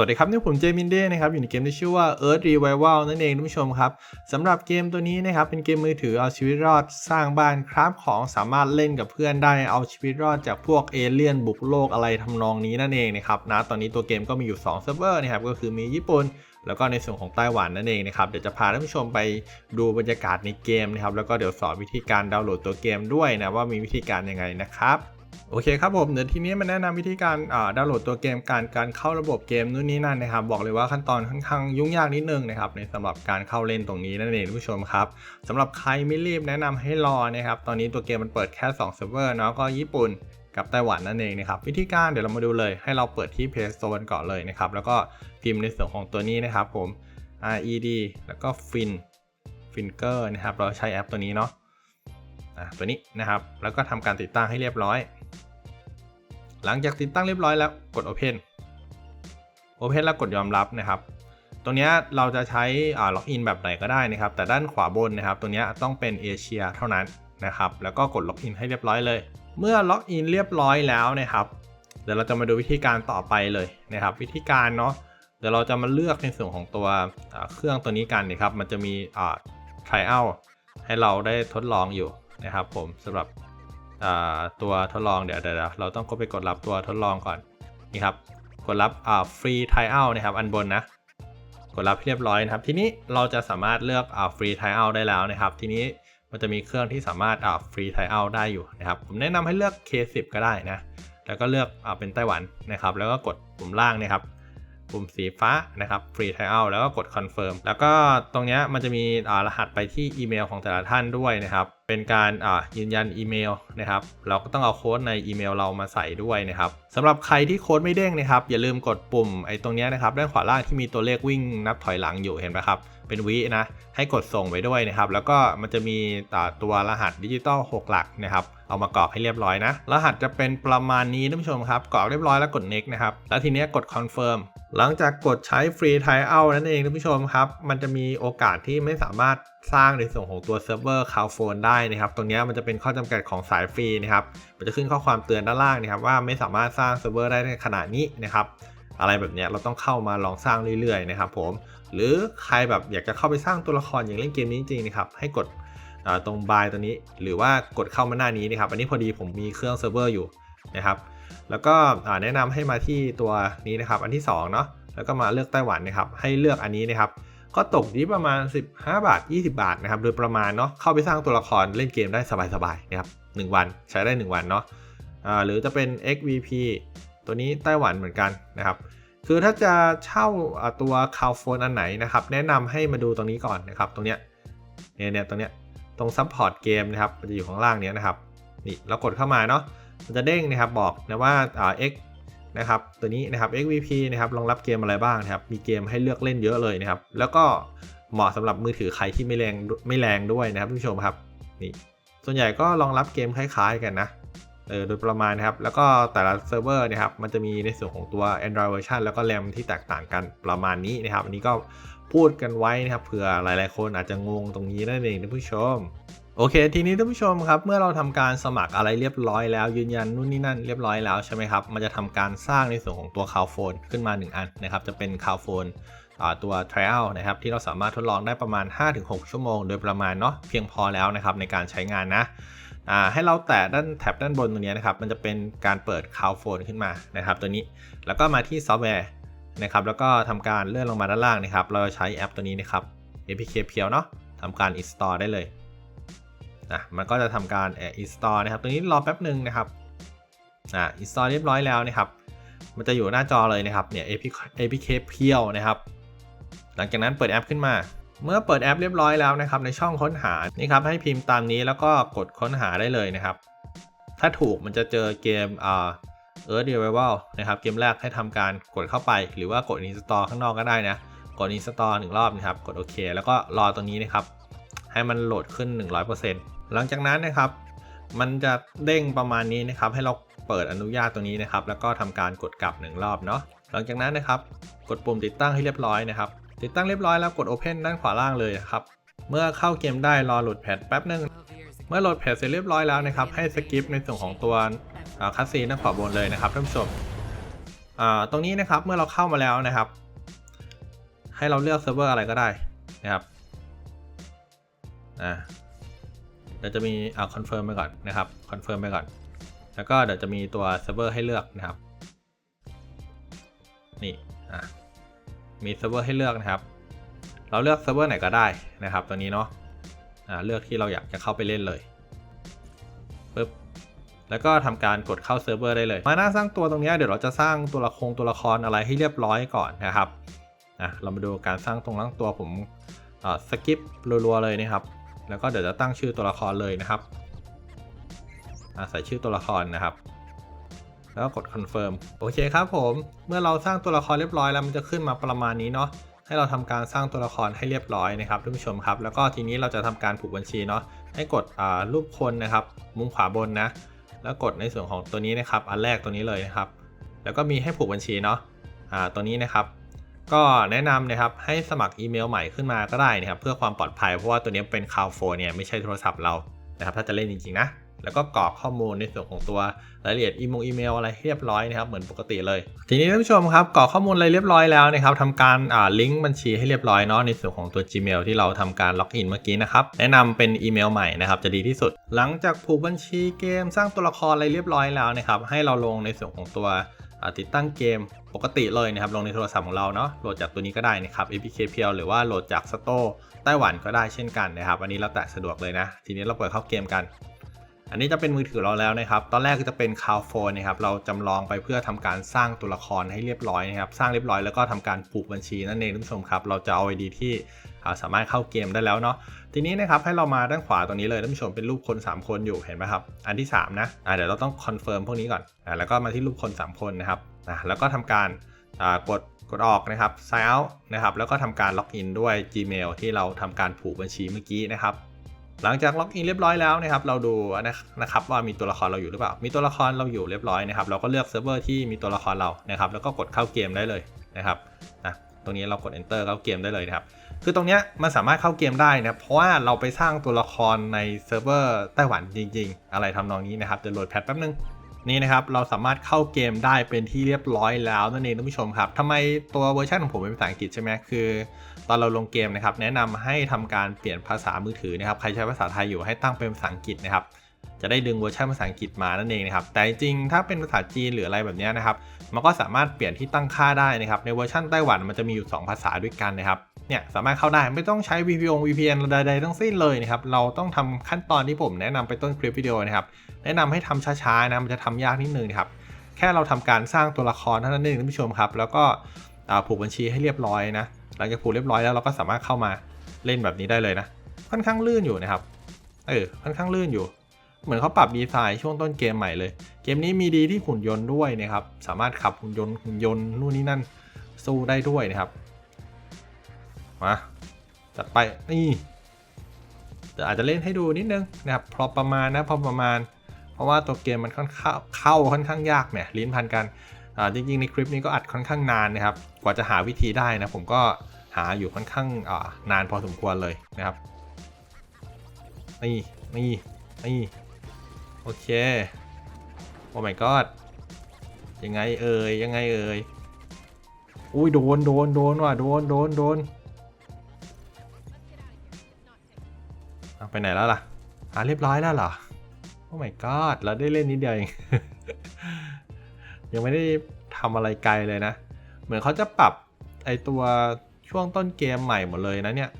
สวัสดีครับนี่ผมเจมินเด้นะครับอยู่ในเกมที่ชื่อว่า Earth Revival นั่นเองท่านผู้ชมครับสำหรับเกมตัวนี้นะครับเป็นเกมมือถือเอาชีวิตรอดสร้างบ้านคราฟของสามารถเล่นกับเพื่อนได้เอาชีวิตรอดจากพวกเอเลี่ยนบุกโลกอะไรทำนองนี้นั่นเองนะครับนะตอนนี้ตัวเกมก็มีอยู่2เซิร์ฟเวอร์นะครับก็คือมีญี่ปุ่นแล้วก็ในส่วนของไต้หวันนั่นเองนะครับเดี๋ยวจะพาท่านผู้ชมไปดูบรรยากาศในเกมนะครับแล้วก็เดี๋ยวสอนวิธีการดาวน์โหลดตัวเกมด้วยนะว่ามีวิธีการยังไงนะครับ โอเคครับผมเดี๋ยวทีนี้มาแนะนำวิธีการดาวน์โหลดตัวเกมการการเข้าระบบเกมนู่นนี่นั่นนะครับ บอกเลยว่าขั้นตอนค่อนข้างยุ่งยากนิดนึงนะครับในสำหรับการเข้าเล่นตรงนี้นั่นเองผู้ชมครับสำหรับใครไม่รีบแนะนำให้รอนะครับตอนนี้ตัวเกมมันเปิดแค่2เซิร์ฟเวอร์เนาะก็ญี่ปุ่นกับไต้หวันนั่นเองนะครับวิธีการเดี๋ยวเรามาดูเลยให้เราเปิดที่ Play Store ก่อนเลยนะครับแล้วก็พิมพ์ในส่วนของตัวนี้นะครับผม RED แล้วก็ Fin Finger นะครับเราใช้แอปตัวนี้เนาะอะตัวนี้นะครับแล้วก็ทำการติดตั้งให้เรียบร้อย หลังจากติดตั้งเรียบร้อยแล้วกด Open Open แล้วกดยอมรับนะครับ ตรงนี้เราจะใช้ล็อกอินแบบไหนก็ได้นะครับ แต่ด้านขวาบนนะครับตัวนี้ต้องเป็นเอเชียเท่านั้นนะครับ แล้วก็กดล็อกอินให้เรียบร้อยเลย เมื่อล็อกอินเรียบร้อยแล้วนะครับ เดี๋ยวเราจะมาดูวิธีการต่อไปเลยนะครับ วิธีการเนาะ เดี๋ยวเราจะมาเลือกในส่วนของตัวเครื่องตัวนี้กันนะครับ มันจะมี trial ให้เราได้ทดลองอยู่นะครับผมสำหรับ ตัวทดลองเดี๋ยวเดี๋ยวเราต้องก็ไปกดรับตัวทดลองก่อนนี่ครับกดรับฟรี trial นะครับอันบนนะกดรับเรียบร้อยนะครับ ทีนี้เราจะสามารถเลือกฟรี trial ได้แล้วนะครับ ทีนี้มันจะมีเครื่องที่สามารถฟรี trial ได้อยู่นะครับ ผมแนะนำให้เลือก K10 ก็ได้นะแล้วก็เลือกเป็นไต้หวันนะครับ แล้วก็กดปุ่มล่างนะครับปุ่มสีฟ้านะครับ Free Trial แล้วก็กด Confirm แล้วก็ตรงนี้มันจะมีรหัสไปที่อีเมลของแต่ละท่านด้วยนะครับ เป็นการยืนยันอีเมลนะครับ เราก็ต้องเอาโค้ดในอีเมลเรามาใส่ด้วยนะครับสำหรับใครที่โค้ดไม่เด้งนะครับ อย่าลืมกดปุ่มไอ้ตรงนี้นะครับด้านขวาล่างที่มีตัวเลขวิ่งนับถอยหลังอยู่เห็นไหมครับเป็นวินะให้กดส่งไปด้วยนะครับ แล้วก็มันจะมีตัวรหัสดิจิตอล6 หลักนะครับ เอามากรอกให้เรียบร้อยนะ รหัสจะเป็นประมาณนี้ท่านผู้ชมครับกรอกเรียบร้อยแล้วกด next นะครับ แล้วทีนี้กด confirm หลังจากกดใช้ free trial นั่นเองท่านผู้ชมครับ มันจะมีโอกาสที่ไม่สามารถสร้างในส่วนของตัวเซิร์ฟเวอร์ cloud phone ได้นะครับ ตรงนี้มันจะเป็นข้อจำกัดของสายฟรีนะครับ มันจะขึ้นข้อความเตือนด้านล่างนะครับ ว่าไม่สามารถสร้างเซิร์ฟเวอร์ได้ในขณะนี้นะครับ อะไรแบบนี้เราต้องเข้ามาลองสร้างเรื่อยๆนะครับผม หรือใครแบบอยากจะเข้าไปสร้างตัวละครอย่างเล่นเกมนี้จริงๆนะครับให้กดตรงบายตัวนี้ หรือว่ากดเข้ามาหน้านี้นะครับ อันนี้พอดีผมมีเครื่องเซิร์ฟเวอร์อยู่นะครับ แล้วก็แนะนำให้มาที่ตัวนี้นะครับ อันที่2เนาะ แล้วก็มาเลือกไต้หวันนะครับ ให้เลือกอันนี้นะครับ ก็ตกที่ประมาณ 15 บาท 20 บาทนะครับโดยประมาณเนาะเข้าไปสร้างตัวละครเล่นเกมได้สบายๆนะครับ1วันใช้ได้ 1 วันเนาะหรือจะเป็น XVP ตัวนี้ไต้หวันเหมือนกันนะครับคือถ้าจะเช่าตัวคาวโฟนอันไหนนะครับแนะนำให้มาดูตรงนี้ก่อนนะครับตรงเนี้ยเนี่ยเนี่ยตรงเนี้ยตรงซัพพอร์ตเกมนะครับมันจะอยู่ข้างล่างเนี้ยนะครับนี่เรากดเข้ามาเนาะมันจะเด้งนะครับบอกนะว่า X นะครับตัวนี้นะครับ XVP นะครับรองรับเกมอะไรบ้างนะครับมีเกมให้เลือกเล่นเยอะเลยนะครับ แล้วก็เหมาะสำหรับมือถือใครที่ไม่แรงไม่แรงด้วยนะครับผู้ชมครับนี่ส่วนใหญ่ก็รองรับเกมคล้ายๆกันนะเออโดยประมาณนะครับ แล้วก็แต่ละเซิร์ฟเวอร์นะครับมันจะมีในส่วนของตัว Android version แล้วก็แรมที่แตกต่างกันประมาณนี้นะครับ อันนี้ก็พูดกันไว้นะครับเผื่อหลายๆคนอาจจะงงตรงนี้นั่นเองท่านผู้ชม โอเค ทีนี้ท่านผู้ชมครับ เมื่อเราทำการสมัครอะไรเรียบร้อยแล้ว ยืนยันนู่นนี่นั่นเรียบร้อยแล้วใช่ไหมครับ มันจะทำการสร้างในส่วนของตัวคาวโฟนขึ้นมา 1 อันนะครับ จะเป็นคาวโฟนตัว trial นะครับ ที่เราสามารถทดลองได้ประมาณ 5-6 ชั่วโมง โดยประมาณเนาะเพียงพอแล้วนะครับในการใช้งานนะให้เราแตะด้านแท็บด้านบนตรงนี้นะครับ มันจะเป็นการเปิด Cloud Phone ขึ้นมานะครับ ตัวนี้แล้วก็มาที่ซอฟต์แวร์นะครับแล้วก็ทำการเลื่อนลงมาด้านล่างนะครับ เราใช้แอปตัวนี้นะครับ APK เพียวเนาะทำการ install ได้เลย นะมันก็จะทำการ install นะครับตัวนี้รอแป๊บหนึ่งนะครับอ่า install เรียบร้อยแล้วนะครับ มันจะอยู่หน้าจอเลยนะครับ เนี่ย APK เพียวนะครับ หลังจากนั้นเปิดแอปขึ้นมา เมื่อเปิดแอปเรียบร้อยแล้วนะครับ ในช่องค้นหา นี่ครับ ให้พิมพ์ตามนี้แล้วก็กดค้นหาได้เลยนะครับ ถ้าถูกมันจะเจอเกมอ่า Earth Revival นะครับ เกมแรกให้ทำการกดเข้าไป หรือว่ากด install ข้างนอกก็ได้นะ กด install หนึ่งรอบนะครับ กดโอเค แล้วก็รอตรงนี้นะครับ ให้มันโหลดขึ้น 100% หลังจากนั้นนะครับ มันจะเด้งประมาณนี้นะครับ ให้เราเปิดอนุญาตตรงนี้นะครับ แล้วก็ทำการกดกลับหนึ่งรอบเนาะหลังจากนั้นนะครับ กดปุ่มติดตั้งให้เรียบร้อยนะครับ ติดตั้งเรียบร้อยแล้วกด Open ด้านขวาล่างเลยครับ เมื่อเข้าเกมได้รอโหลดแพทแป๊บนึง เมื่อโหลดแพทเสร็จเรียบร้อยแล้วนะครับ ให้สกิปในส่วนของตัวคัสซีด้านขวาบนเลยนะครับท่านผู้ชมตรงนี้นะครับเมื่อเราเข้ามาแล้วนะครับ ให้เราเลือกเซิร์ฟเวอร์อะไรก็ได้นะครับอ่า เดี๋ยวจะมีอ่าคอนเฟิร์มไปก่อนนะครับคอนเฟิร์มไปก่อน แล้วก็เดี๋ยวจะมีตัวเซิร์ฟเวอร์ให้เลือกนะครับ นี่อะมีเซิร์ฟเวอร์ให้เลือกนะครับ เราเลือกเซิร์ฟเวอร์ไหนก็ได้นะครับ ตัวนี้เนาะอ่าเลือกที่เราอยากจะเข้าไปเล่นเลยปึ๊บแล้วก็ทำการกดเข้าเซิร์ฟเวอร์ได้เลย มาหน้าสร้างตัวตรงนี้เดี๋ยวเราจะสร้างตัวละครตัวละครอะไรให้เรียบร้อยก่อนนะครับอะเรามาดูการสร้างตรงล่างตัวผมสกิปรัวๆเลยนะครับ แล้วก็เดี๋ยวจะตั้งชื่อตัวละครเลยนะครับอะใส่ชื่อตัวละครนะครับ แล้วก็กดคอนเฟิร์มโอเคครับผม เมื่อเราสร้างตัวละครเรียบร้อยแล้วมันจะขึ้นมาประมาณนี้เนาะให้เราทำการสร้างตัวละครให้เรียบร้อยนะครับท่านผู้ชมครับ แล้วก็ทีนี้เราจะทำการผูกบัญชีเนาะให้กดอ่ารูปคนนะครับ มุมขวาบนนะ แล้วกดในส่วนของตัวนี้นะครับ อันแรกตัวนี้เลยนะครับ แล้วก็มีให้ผูกบัญชีเนาะอ่าตัวนี้นะครับ ก็แนะนำนะครับให้สมัครอีเมลใหม่ขึ้นมาก็ได้นะครับเพื่อความปลอดภัยเพราะว่าตัวนี้เป็นคาวโฟเนี่ยไม่ใช่โทรศัพท์เรานะครับถ้าจะเล่นจริงๆนะแล้วก็กรอกข้อมูลในส่วนของตัวรายละเอียดอีเมลอีเมลอะไรเรียบร้อยนะครับเหมือนปกติเลย ทีนี้ท่านผู้ชมครับกรอกข้อมูลอะไรเรียบร้อยแล้วนะครับทำการอ่าลิงก์บัญชีให้เรียบร้อยเนาะในส่วนของตัว Gmail ที่เราทำการล็อกอินเมื่อกี้นะครับแนะนำเป็นอีเมลใหม่นะครับจะดีที่สุด หลังจากผูกบัญชีเกมสร้างตัวละครอะไรเรียบร้อยแล้วนะครับให้เราลงในส่วนของตัวอ่าติดตั้งเกมปกติเลยนะครับลงในโทรศัพท์ของเราเนาะโหลดจากตัวนี้ก็ได้นะครับ APK เพียวหรือว่าโหลดจาก Store ไต้หวันก็ได้เช่นกันนะครับ อันนี้เราแตะสะดวกเลยนะ ทีนี้เราเปิดเข้าเกมกัน อันนี้จะเป็นมือถือเราแล้วนะครับ ตอนแรกก็จะเป็นคาวโฟนนะครับเราจำลองไปเพื่อทำการสร้างตัวละครให้เรียบร้อยนะครับ สร้างเรียบร้อยแล้วก็ทำการผูกบัญชีนั่นเองท่านผู้ชมครับ เราจะเอาไอดีที่สามารถเข้าเกมได้แล้วเนาะทีนี้นะครับให้เรามาด้านขวาตรงนี้เลยท่านผู้ชมเป็นรูปคน 3 คนอยู่เห็นไหมครับอันที่ 3 นะอ่าเดี๋ยวเราต้องคอนเฟิร์มพวกนี้ก่อนอ่าแล้วก็มาที่รูปคน 3 คนนะครับ อ่าแล้วก็ทำการกดกดออกนะครับ sign out นะครับ แล้วก็ทำการล็อกอินด้วย Gmail ที่เราทำการผูกบัญชีเมื่อกี้นะครับ หลังจากล็อกอินเรียบร้อยแล้วนะครับ เราดูนะครับว่ามีตัวละครเราอยู่หรือเปล่า มีตัวละครเราอยู่เรียบร้อยนะครับ เราก็เลือกเซิร์ฟเวอร์ที่มีตัวละครเรานะครับ แล้วก็กดเข้าเกมได้เลยนะครับนะตรงนี้เรากด enter เข้าเกมได้เลยนะครับ คือตรงนี้มันสามารถเข้าเกมได้นะ เพราะว่าเราไปสร้างตัวละครในเซิร์ฟเวอร์ไต้หวันจริง ๆ อะไรทำนองนี้นะครับจะโหลดแพทแป๊บนึง นี่นะครับเราสามารถเข้าเกมได้เป็นที่เรียบร้อยแล้วนั่นเองท่านผู้ชมครับทำไมตัวเวอร์ชันของผมเป็นภาษาอังกฤษใช่ไหมคือ ตอนเราลงเกมนะครับแนะนำให้ทำการเปลี่ยนภาษามือถือนะครับใครใช้ภาษาไทยอยู่ให้ตั้งเป็นภาษาอังกฤษนะครับจะได้ดึงเวอร์ชันภาษาอังกฤษมานั่นเองนะครับแต่จริงๆถ้าเป็นภาษาจีนหรืออะไรแบบนี้นะครับมันก็สามารถเปลี่ยนที่ตั้งค่าได้นะครับในเวอร์ชันไต้หวันมันจะมีอยู่ 2 ภาษาด้วยกันนะครับ เนี่ยสามารถเข้าได้ไม่ต้องใช้ VPN VPN ใดๆทั้งสิ้นเลยนะครับเราต้องทำขั้นตอนที่ผมแนะนำไปต้นคลิปวิดีโอนะครับแนะนำให้ทำช้าๆนะมันจะทำยากนิดนึงนะครับแค่เราทำการสร้างตัวละครเท่านั้นเองท่านผู้ชมครับ แล้วก็ผูกบัญชีให้เรียบร้อยนะหลังจากผูกเรียบร้อยแล้วเราก็สามารถเข้ามาเล่นแบบนี้ได้เลยนะ ค่อนข้างลื่นอยู่นะครับเออค่อนข้างลื่นอยู่ เหมือนเขาปรับดีไซน์ช่วงต้นเกมใหม่เลย เกมนี้มีดีที่หุ่นยนต์ด้วยนะครับสามารถขับหุ่นยนต์หุ่นยนต์นู่นนี่นั่นสู้ได้ด้วยนะครับ มาจัดไปนี่แต่อาจจะเล่นให้ดูนิดนึงนะครับพอประมาณนะพอประมาณ เพราะว่าตัวเกมมันค่อนข้างเข้าค่อนข้างยากเนี่ยลิ้นพันกันจริงๆในคลิปนี้ก็อัดค่อนข้างนานนะครับ กว่าจะหาวิธีได้นะผมก็หาอยู่ค่อนข้างนานพอสมควรเลยนะครับนี่นี่นี่โอเคโอ้ my god ยังไงเอ่ยยังไงเอ่ยอุ้ยโดนโดนโดนว่ะโดนโดนโดน ไปไหนแล้วล่ะอ่าเรียบร้อยแล้วเหรอ โอ้ my god เราได้เล่นนิดเดียวเอง ยังไม่ได้ทำอะไรไกลเลยนะ เหมือนเขาจะปรับไอตัวช่วงต้นเกมใหม่หมดเลยนะเนี่ย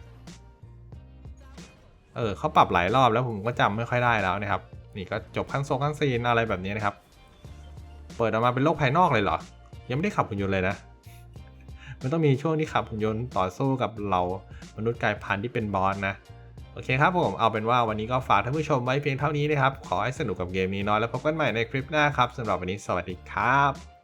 เออเขาปรับหลายรอบแล้วผมก็จำไม่ค่อยได้แล้วนะครับ นี่ก็จบขั้นโซขั้นซีนอะไรแบบนี้นะครับ เปิดออกมาเป็นโลกภายนอกเลยเหรอ ยังไม่ได้ขับหุ่นยนต์เลยนะ มันต้องมีช่วงที่ขับหุ่นยนต์ต่อสู้กับเรามนุษย์กายพันธุ์ที่เป็นบอสนะ โอเคครับผม เอาเป็นว่าวันนี้ก็ฝากท่านผู้ชมไว้เพียงเท่านี้นะครับ ขอให้สนุกกับเกมนี้เน้อยแล้วพบกันใหม่ในคลิปหน้าครับสำหรับวันนี้สวัสดีครับ